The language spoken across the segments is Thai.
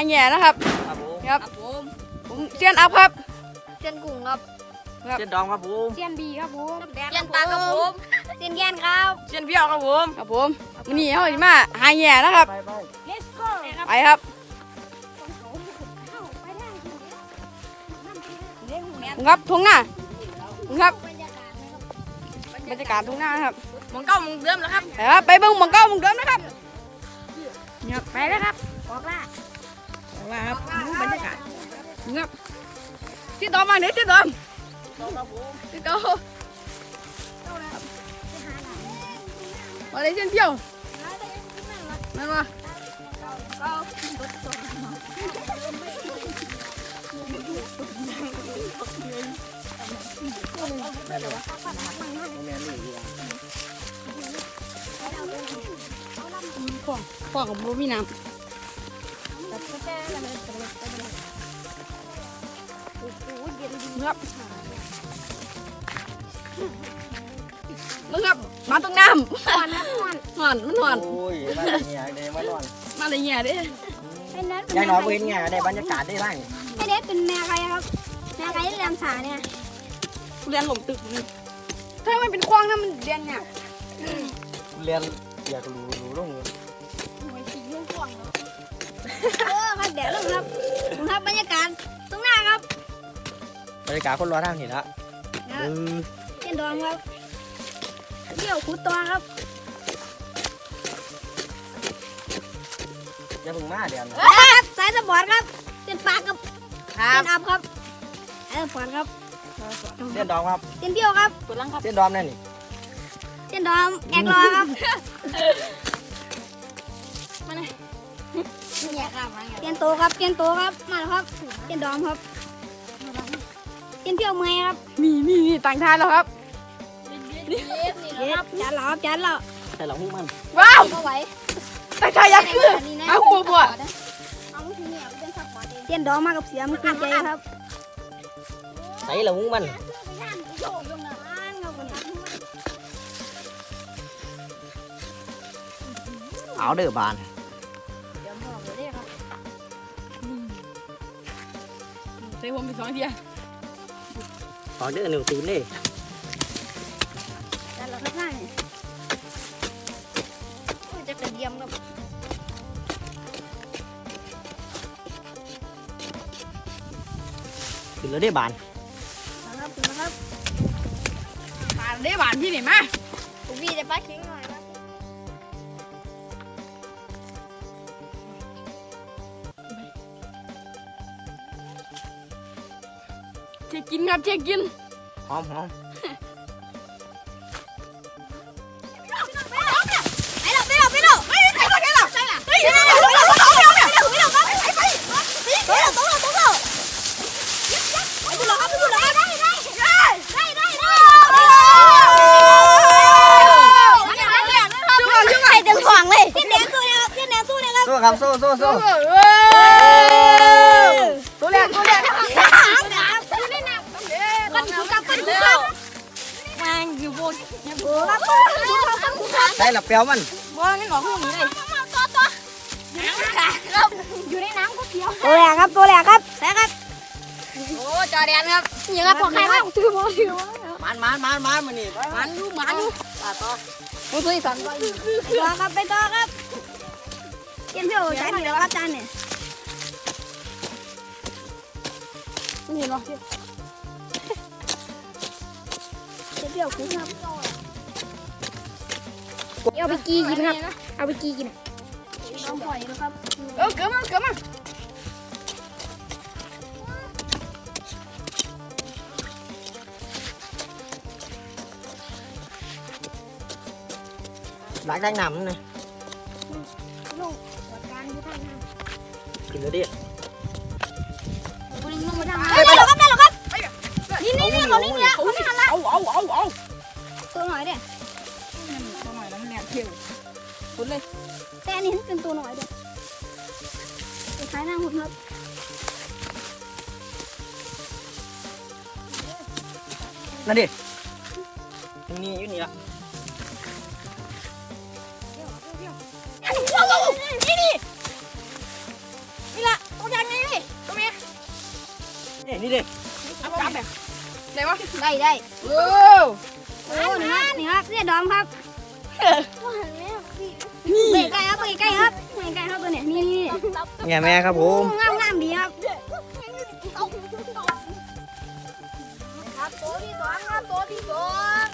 กับจิมาหาแง่นะครับ ครับผมครับผมเซียนอัพครับเซียนกุ้งครับเส้นดองครับผมเซียนบีครับผมเซียนปลาครับผมเซียนแย่นครับเส้นเพี้ยวครับผมครับผมวันนี้เขาจิมาหาแง่นะครับไปไป let's go ไปครับไปได้ครับทุ่งหน้าครับบรรยากาศนะครับบรรยากาศทุ่งหน้านะครับมองเก้ามองเดิมแล้วครับไปครับไปเบิ่งหมองเก้าหมองเดิมนะครับเนี่ยไปแล้วครับออกล่า ว่าครับดูบรรยากาศครับที่ต่อมาเนี่ยที่ต่อที่ต่อมาเลยเส้นเที่ยวนั่นวะพ่อพ่อของบูมีน้ำ ครับมึงครับมาตรงน้ำก่อนนะก่อนหอนมันหอนโอ้ยมาอะไรเงี้ยเดี๋ยวมานอนมาอะไรเงี้ยเด้ให้เน็ตยายน้อยเห็นเงี้ยได้บรรยากาศได้บ้างให้เน็ตเป็นแม่ใครครับแม่ใครที่ลำสาเนี่ยเรียนหลงตึกนี่ถ้ามันเป็นควางนะมันเรียนเนี่ยเรียนอยากรู้รู้ลงเออครับเดี๋ยวลงครับลงครับบรรยากาศ บรรยากาศคนรอทางนี่ละเออเซียนดองครับเดี่ยวขุดตัวครับอย่าเพิ่งมาเดี๋ยวครับสายสปอร์ตครับเซียนปลากับครัเซีบยนอัพครับสายสปอร์ตครับเส้นดองครับเซียนเปี้ยวครับเปิดลังครับเส้นดอมนั่นนี่เซียนดอมแอกรอครับมาเลยเซียนโตครับเซียนโตครับมาแล้วครับเซียนดอมครับ เซียนเปี้ยวเมย์ครับมีมีมีต่างทานแล้วครับเย็ดจานเหล่าครับจานเหล่าใส่หลังหุ้มมันว้าวก็ไหวต่างทานยักษ์คือเอาบัวบัวเอามือถือเนี่ยเอาเป็นซัพพอร์ตเองเซียนดอมมากับเสียมคือใจครับใส่หลังหุ้มมันเอาเด้อบานใส่ผมไปสองเทียเขอเดอร์หนึ่งศูนย์เลยแต่เราไม่ได้จะกระเดียมกับถึงนแล้วได้บานนะครับนะครับบานได้บานที่ไหนมาพี่จะป้าคิง เช็คกินครับเช็คกินหอมหอมสู้ครับสู้สู้สู้ กันคุกกับกันคุกกับแมงอยู่บนโอ้ครับคุกกับกันคุกกับใส่หลับเปียวมันบอลงั้นหนอคู่นี้เลยตัวตัวอยู่ในน้ำก็เขียวตัวแรกครับตัวแรกครับแรกครับโอ้จอแดนครับย่างกับพอใครบ้างถือโมถือมันมันมันมันมันนี่มันดูมันดูต่อต่อโอ้ตัวอีสันต่อครับไปต่อครับเย็นพี่โอ้ใช้หน่อยแล้วครับจานเนี่ยมันเนปะ เย็นพี่โอ้คุ้มครับเอาไปกีกินครับ เอาไปกีกินน้องปล่อยนะครับเออเกิดมาเกิดมาหลังจากน้ำนี่ลูกจัดการที่ท่านนะขึ้นแล้วดิคุณลุงมาทำได้หรอครับได้หรอครับนี่นี่นี่เขานี่เนี่ย เอาเอาเอาตัวหน่อยเด้มันตัวหน่อยแล้วมันแหละเขียวขุดเลย แต่นี้เป็นตัวหน่อยเด้สุดท้ายนางหุดนครับนั่นดิมันนี่อยู่นี่ละว้าวนี่ดินี่ละตัวใหญ่ไงนี่ตัวเมียนี่ดิจับแบบ ได้ปะได้ได้โอ้โอ้นี่ครับนี่ครับเสียดอมครับเบรกใกล้ครับเบรกใกล้ครับเบรกใกล้ครับตัวเนี้ยนี่นี่เนี่ยแม่ครับผมงามงามดีครับครับตัวที่สองครับตัวที่สอง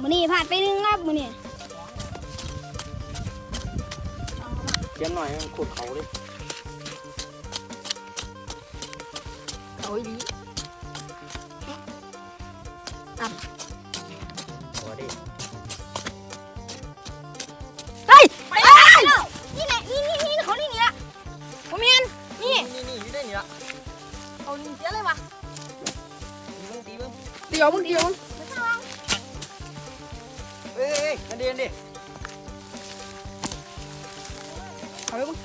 มือนี่ผ่านไปหนึ่งครับมือนี่เขียนหน่อยมันขุดเขาดิ เอาดีตัวดิไปแล้วนี่แหละนี่นี่นี่เขานี่นี่ละผมเมียนนี่นี่นี่อยู่ได้นี่ละเอาลิงเสียเลยวะตีมึงตีมึงเดี๋ยวมึงเดี๋ยวมึงเอ้ยเอ้ยมาเดียนดิเอาไปมึง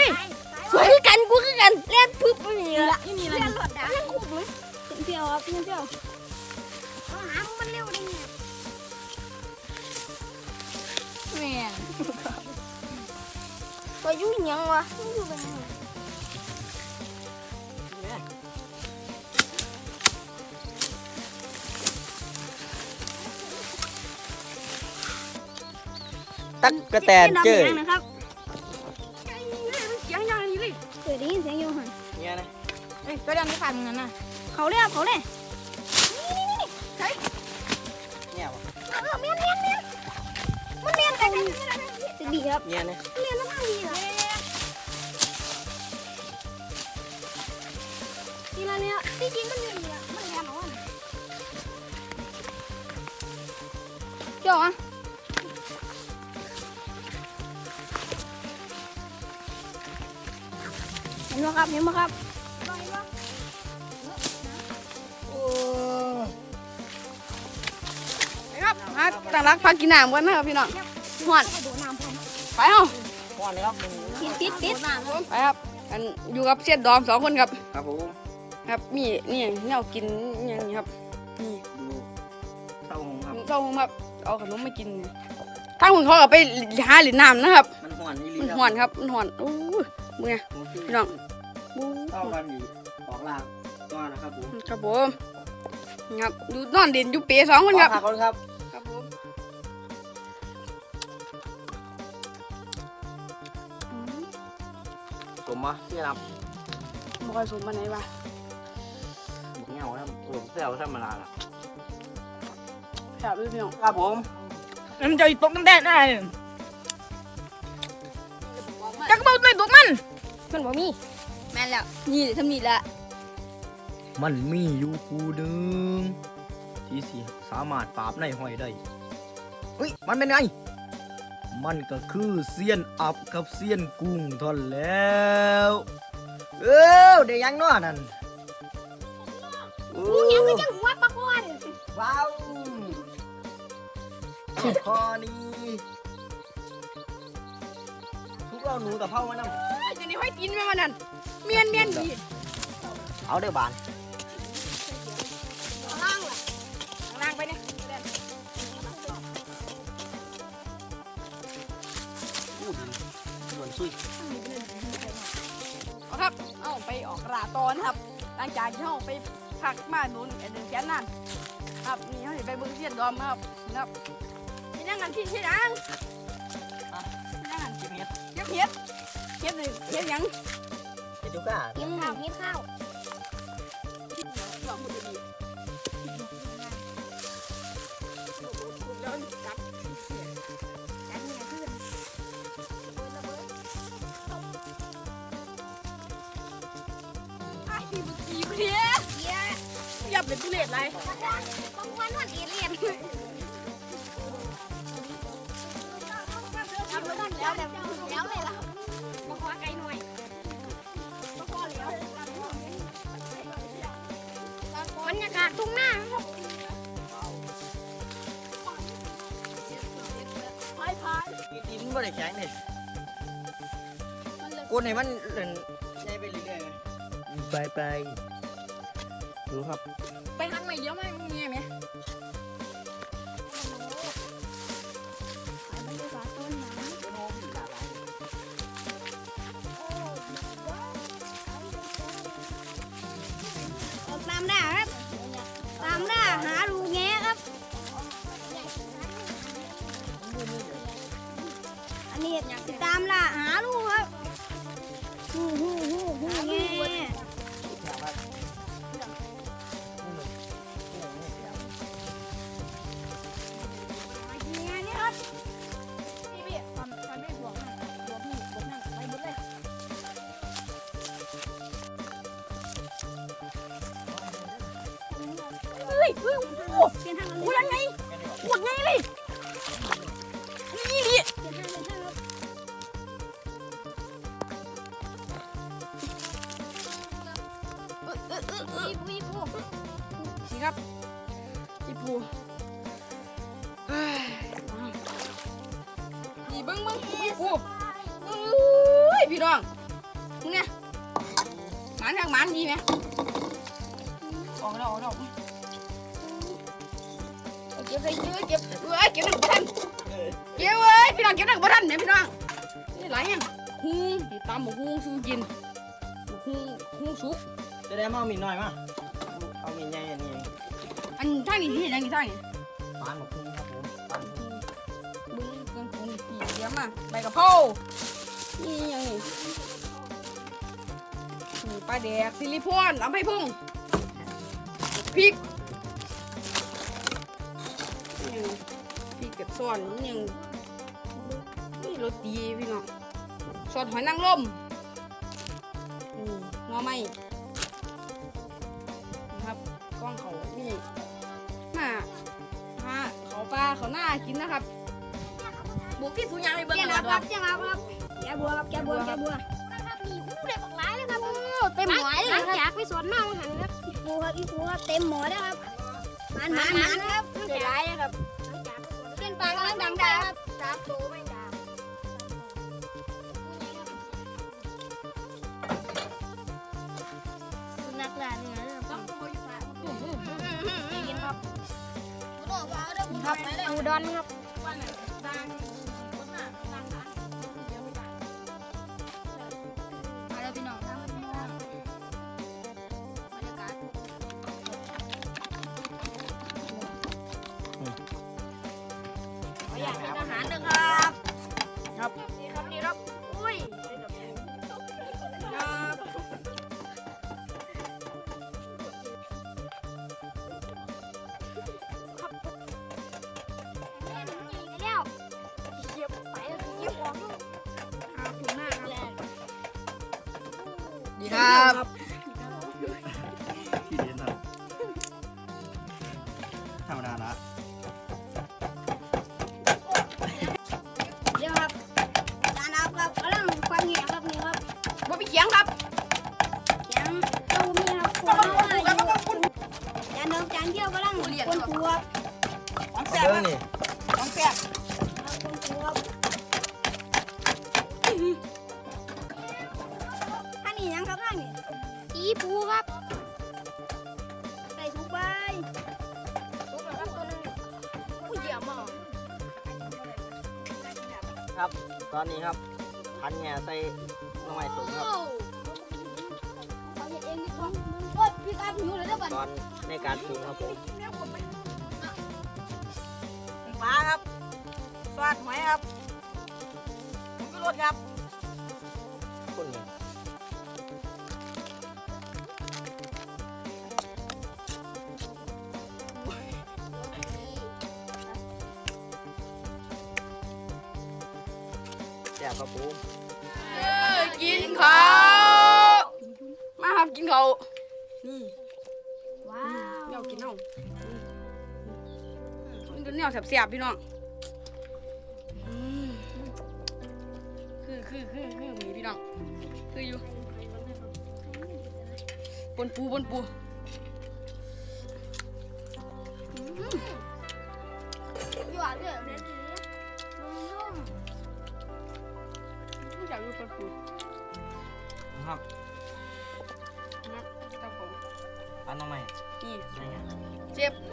ลี้ยงพาทิ้งกูไปดิสวยคือกันกูคือกันเล่นปึ๊บนี่ละนี่นี่เล่นะนหลอดดาวเล่นคู่เลยเที่ยวครับเที่ยวเที่ยวเอาหามันเร็วดิเนี่ยแม่นไปยุ่งยังวะอยู่เป็นยังตักกระแตนเจอนะครับ ฟันงั้นน่ะเขาเลยครับเขาเลยนี่นี่ยวะเออเมียนเมียนเมียนมันเมียนกันจะดีครับเนี่ยนะเมียนแล้วมันดีเหรอทีละเนี่ยที่จริงมันเมียนเนี่ยมันเมียนเหรอเจ้าอะเห็นไหมครับเห็นไหมครับ มาตั้งรักพักกินน้ำกันนะครับพี่น้องหวนโดดน้ำพร้อมไปเฮาป้อนเลยครับมึงติดติดติดไปครับอันอยู่กับเสียดอมสองคนครับ ครับผมครับมีนี่แนวกินอย่างนี้ครับนี่ดูเต้าหงครับเจ้าผมครับเอาขนมมากินทางคุณเขาก็ไปหาหรือน้ำนะครับ มันห่อนนี่ลีมันหวนครับมันหวนโอ้ยเมื่อยพี่น้องบู๊เต้ากันอยู่ออกลากตัวนะครับผมครับผมนี่ครับอยู่นอนเด่นอยู่เปสองคนครับขอบคุณครับ ผมมาที่รับบ่ค่อยสมมาไหนวะบุกเหงาครับผมเซลธรรมดาล่ะครับพี่น้องครับผมมันจะตกน้ำแดงได้จักเบาในตัวมัน มันบ่มีแม่นแล้วนี่ทำนี่ละมันมีอยู่กูดึงที่สิสามารถปราบในห้อยได้เฮ้ยมันเป็นไง มันก็คือเซียนอับกับเซียนกุ้งทอนแล้ว เอ้าเดี๋ยวยังเนาะนั่นโอ้ยังก็จังหัวปะกอนว้าวคอนี้ทุกเราหนูกับเผามานั่งอยู่ในห้อยตีนแม่มันนั่นเมียนเมียนดีเอาเด้อบาน ซุยเอาครับ เอาไปออกราตอนครับ หลังจากที่เราไปพักมาโดนไอ้เดินแขนนั่นครับนี่เขาสิไปเบิ่งเสียนดอมครับครับที่นั่งกันที่ที่นั่งที่นั่งกันกินเห็ดเก็บเห็ดเก็บเลยเห็ดหยังเห็ดยูก้ากินข้าวกินข้าว อีเนี่ยเยี่ยอย่าเป็นทุเรศไรบางวันวันวันเอเลี่ยนทำแล้วกันแล้วแล้วเลยล่ะมาขอไกลหน่อยมาขอแล้วบรรยากาศทุ่งหน้าดินไม่ได้แข็งเลยกูในมันเล่นใช้ไปเรื่อย ไปไปรู้ครับ ไปทันใหม่เยอะมากมึงเนี่ยไหมตามได้ครับ ตามได้หาดูแง่ครับ อันนี้ตามล่ะหาลูก เฮ้ยโอ้โหเปลี่ยนทางกันโอ้ยยังไงปวดไงเลยนี่นี่เปลี่ยนทางเปลี่ยนทางครับเออเออเออเอออีปูอีปูสิครับพี่ปูเฮ้ยนี่เบิ้งเบิ้งพี่ปูเอ้ยพี่น้องมึงเนี่ยหมันทางหมันดีไหมออกแล้วออกแล้วเอาเก็บใส่เก็บเก็บเอ้ยเก็บหนังบ่ทันเก็บเว้ยพี่น้องเก็บหนังบ่ทันเนี่ยพี่น้องนี่หลายแห่งหุงตำบักหุงสู้กินบักหุงหุงสุกจะได้มาเอามีดหน่อยมาเอามีดใหญ่อันนี้อันทางนี้ที่เห็นอันนี้ทางนี้ปานหมกพุ่งครับผมปานหมกพุ่งบึ้งเครื่องปรุงปีเยี่ยมอะใบกะเพรานี่ยังนี่นี่ปลาแดกซิลิโคนเอาไปพุ่งพริก ยังพริกกับซ่อนนี่ยังนี่โรตีพี่น้องซอสหอยนางรมนี่งอไม่นะครับกล้องเขานี่มาหาเขาปลาเขาหน้ากินนะครับบุกที่สุญญางให้เบิ่งเจ้าหคน่รัอบยครับเจ้าครับครับแกบัวครับแกบัวแกบัวครับมีหูเด็กหลายเลยครับเต็มหมอเลยครับจากไปสวนมากหันครับอีปูครับอีปูครับเต็มหมอแล้วครับ มันมันมันครับเจ๋ร้ายครับขึ้นปลากำลังดังได้ครับสามตัวไม่ดังนักล่าเนี่ยครับกินครับครับอูดอนครับ อยากกินอาหารนะครับ ครับานเดิมจานเดียวกำลังคนปูครับของแซ่บเด้คอรับนี่ของแซ่บคนปูครับท่านนี่ยังครับท่านนี่อีปูครับใส่ถุงใบทุกแล้วครับตัวนึงผู้เหยี่ยมอครับ ตอนนี้ครับพันแง่ใส่หน้องไม้ตุ๋นครับ ตอนในการปรุงครับผมปลาครับสวัสดหอยครับผมก็รสครับ มันจะแนวแสบๆพี่น้องคือคือคือคือมีพี่น้องคืออยู่ปนปูปนปูหยอดเลยเน้นสีนุ่มไม่อยากอยู่ปนปูครับ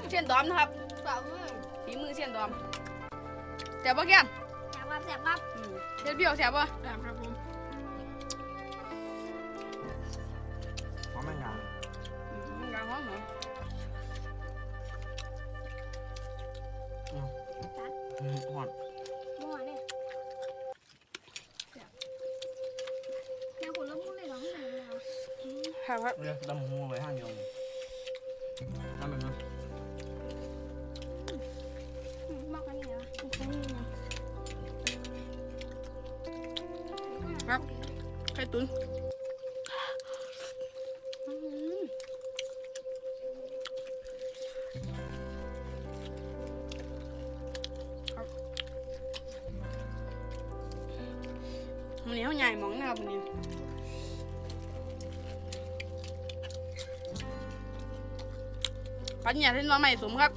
เช่นดอมนะครับฝ่ามือฝีมือเช่นดอมแซ่บปะแก้มแสบครับแสบครับอืมเด็ดเบี้ยวแซ่บปะแซ่บครับผมหอมแมงาอืางหอมเหรออมหอมมั่เนี่ยแนวนลไม้เลยเหรอไม่เหรอ ครับครับเรือดำหัวไว้ห้างเดียวเนครับวันนี้เขาใหญ่มองหนะครับวันนี้ปัญญาที่น้องใหม่สมครับ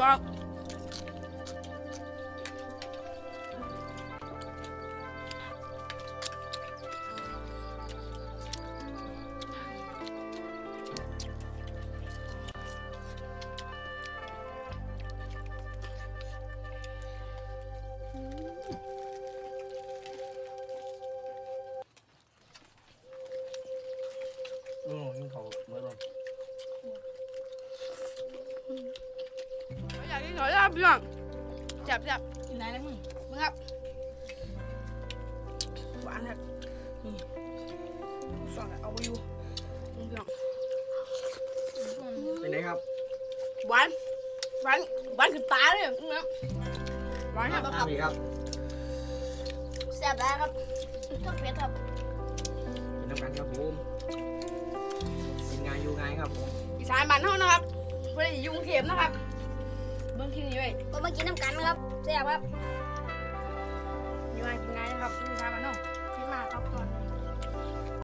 ว้ แล้วมึงมึงครับหวานครับนี่สอนเอาไปอยู่มึงพี่น้องเป็นไงครับหวานหวานหวานขึ้นตาเลยมึงครับหวานครับน้ำอีกครับแซ่บแล้วครับต้องเผ็ดครับกินน้ำกันครับผมกินง่ายอยู่ง่ายครับผมอีสานบ้านเฮานะครับเพื่อนอยู่กรุงเทพนะครับเบิ่งที่นี่ไว้ก็มากินน้ำกันครับ แซ่บครับ